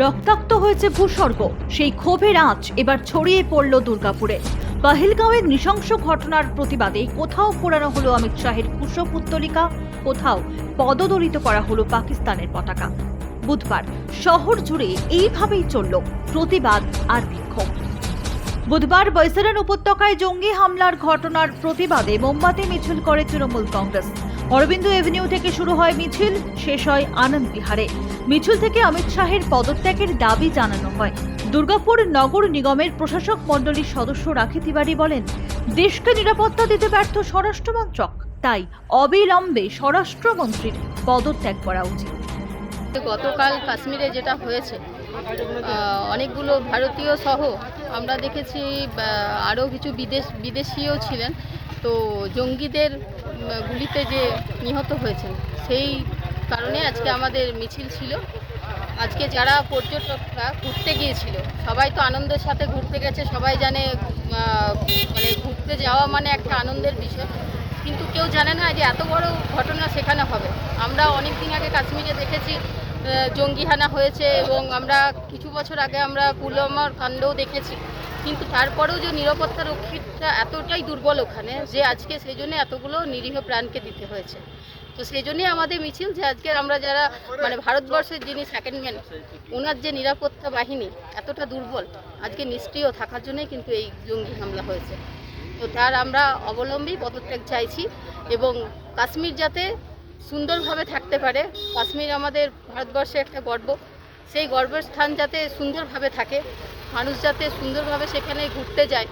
রক্তাক্ত হয়েছে ভূস্বর্গ। সেই ক্ষোভের আঁচ এবার ছড়িয়ে পড়ল দুর্গাপুরে। পাহিলগাঁওয়ের নৃশংস ঘটনার প্রতিবাদে কোথাও পোড়ানো হলো অমিত শাহের কুশপুত্তলিকা কোথাও পদদলিত করা হলো পাকিস্তানের পতাকা। বুধবার শহর জুড়ে এইভাবেই চলল প্রতিবাদ আর বিক্ষোভ। বুধবার বৈসারান উপত্যকায় জঙ্গি হামলার ঘটনার প্রতিবাদে মোমবাতি মিছিল করে তৃণমূল কংগ্রেস। অরবিন্দ এভিনিউ থেকে শুরু হয় মিছিল, শেষ হয় আনন্দ বিহারে। মিছিল থেকে অমিত শাহের পদত্যাগের দাবি জানানো হয়। দুর্গাপুর নগর নিগমের প্রশাসক মণ্ডলীর সদস্য রাখি তিওয়ারি বলেন, দেশকে নিরাপত্তা দিতে ব্যর্থ স্বরাষ্ট্রমন্ত্রক, তাই অবিলম্বে স্বরাষ্ট্রমন্ত্রীর পদত্যাগ করা উচিত। গতকাল কাশ্মীরে যেটা হয়েছে অনেকগুলো ভারতীয় সহ আমরা দেখেছি আরও কিছু বিদেশ, বিদেশিও ছিলেন। তো জঙ্গিদের গুলিতে যে নিহত হয়েছেন, সেই কারণে আজকে আমাদের মিছিল ছিল। আজকে যারা পর্যটকরা ঘুরতে গিয়েছিল, সবাই তো আনন্দের সাথে ঘুরতে গেছে, সবাই জানে মানে ঘুরতে যাওয়া মানে একটা আনন্দের বিষয়। কিন্তু কেউ জানে না যে এত বড় ঘটনা সেখানে হবে। আমরা অনেক দিন আগে কাশ্মীরে দেখেছি আহ, জঙ্গি হানা হয়েছে এবং আমরা কিছু বছর আগে আমরা পুলওয়ামার কাণ্ডও দেখেছি। কিন্তু তারপরেও যে নিরাপত্তা রক্ষীটা এতটাই দুর্বল ওখানে যে আজকে সেই জন্য এতগুলো নিরীহ প্রাণকে দিতে হয়েছে। তো সেই জন্যই আমাদের মিছিল যে আজকে আমরা যারা মানে ভারতবর্ষের যিনি সেকেন্ড ম্যান ওনার যে নিরাপত্তা বাহিনী এতটা দুর্বল আজকে নিষ্ক্রিয় থাকার জন্যই কিন্তু এই জঙ্গি হামলা হয়েছে। তো তার আমরা অবলম্বী পদত্যাগ চাইছি এবং কাশ্মীর যাতে সুন্দরভাবে থাকতে পারে। কাশ্মীর আমাদের ভারতবর্ষে একটা গর্ব। সেই গর্বের স্থান যাতে সুন্দরভাবে থাকে, মানুষ যাতে সুন্দরভাবে সেখানে ঘুরতে যায়।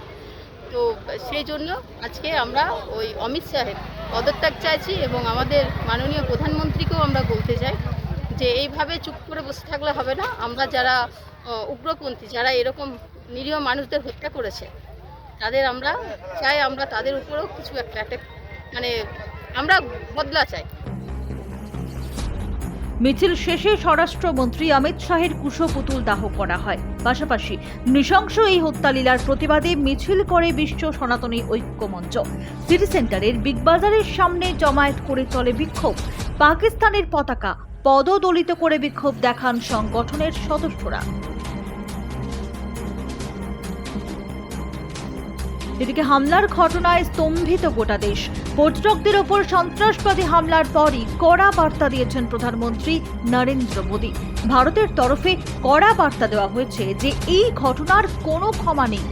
তো সেই জন্য আজকে আমরা ওই অমিত শাহের পদত্যাগ চাইছি এবং আমাদের মাননীয় প্রধানমন্ত্রীকেও আমরা বলতে চাই যে এইভাবে চুপ করে বসে থাকলে হবে না। আমরা যারা উগ্রপন্থী, যারা এরকম নিরীহ মানুষদের হত্যা করেছে, তাদের আমরা চাই, আমরা তাদের উপরেও কিছু একটা মানে আমরা বদলা চাই। মিছিল শেষে স্বরাষ্ট্রমন্ত্রী অমিত শাহের কুশপুতুল দাহ করা হয়। পাশাপাশি নৃশংস এই হত্যালীলার প্রতিবাদে মিছিল করে বিশ্ব সনাতনী ঐক্য মঞ্চ সিটি সেন্টারের বিগ বাজারের সামনে জমায়েত করে চলে বিক্ষোভ। পাকিস্তানের পতাকা পদদলিত করে বিক্ষোভ দেখান সংগঠনের সদস্যরা। এদিকে হামলার ঘটনায় স্তম্ভিত গোটা দেশ। পর্যটকদের ওপর সন্ত্রাসবাদী হামলার পরই কড়া বার্তা দিয়েছেন প্রধানমন্ত্রী নরেন্দ্র মোদী। ভারতের তরফে কড়া বার্তা দেওয়া হয়েছে যে এই ঘটনার কোনো ক্ষমা নেই।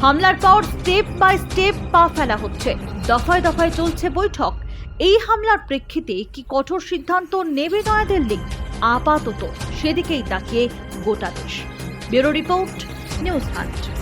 হামলার পর স্টেপ বাই স্টেপ পা ফেলা হচ্ছে। দফায় দফায় চলছে বৈঠক। এই হামলার প্রেক্ষিতে কি কঠোর সিদ্ধান্ত নেবে নয়াদিল্লি? আপাতত সেদিকেই তাকিয়ে গোটা দেশ। Bureau report, news hunt.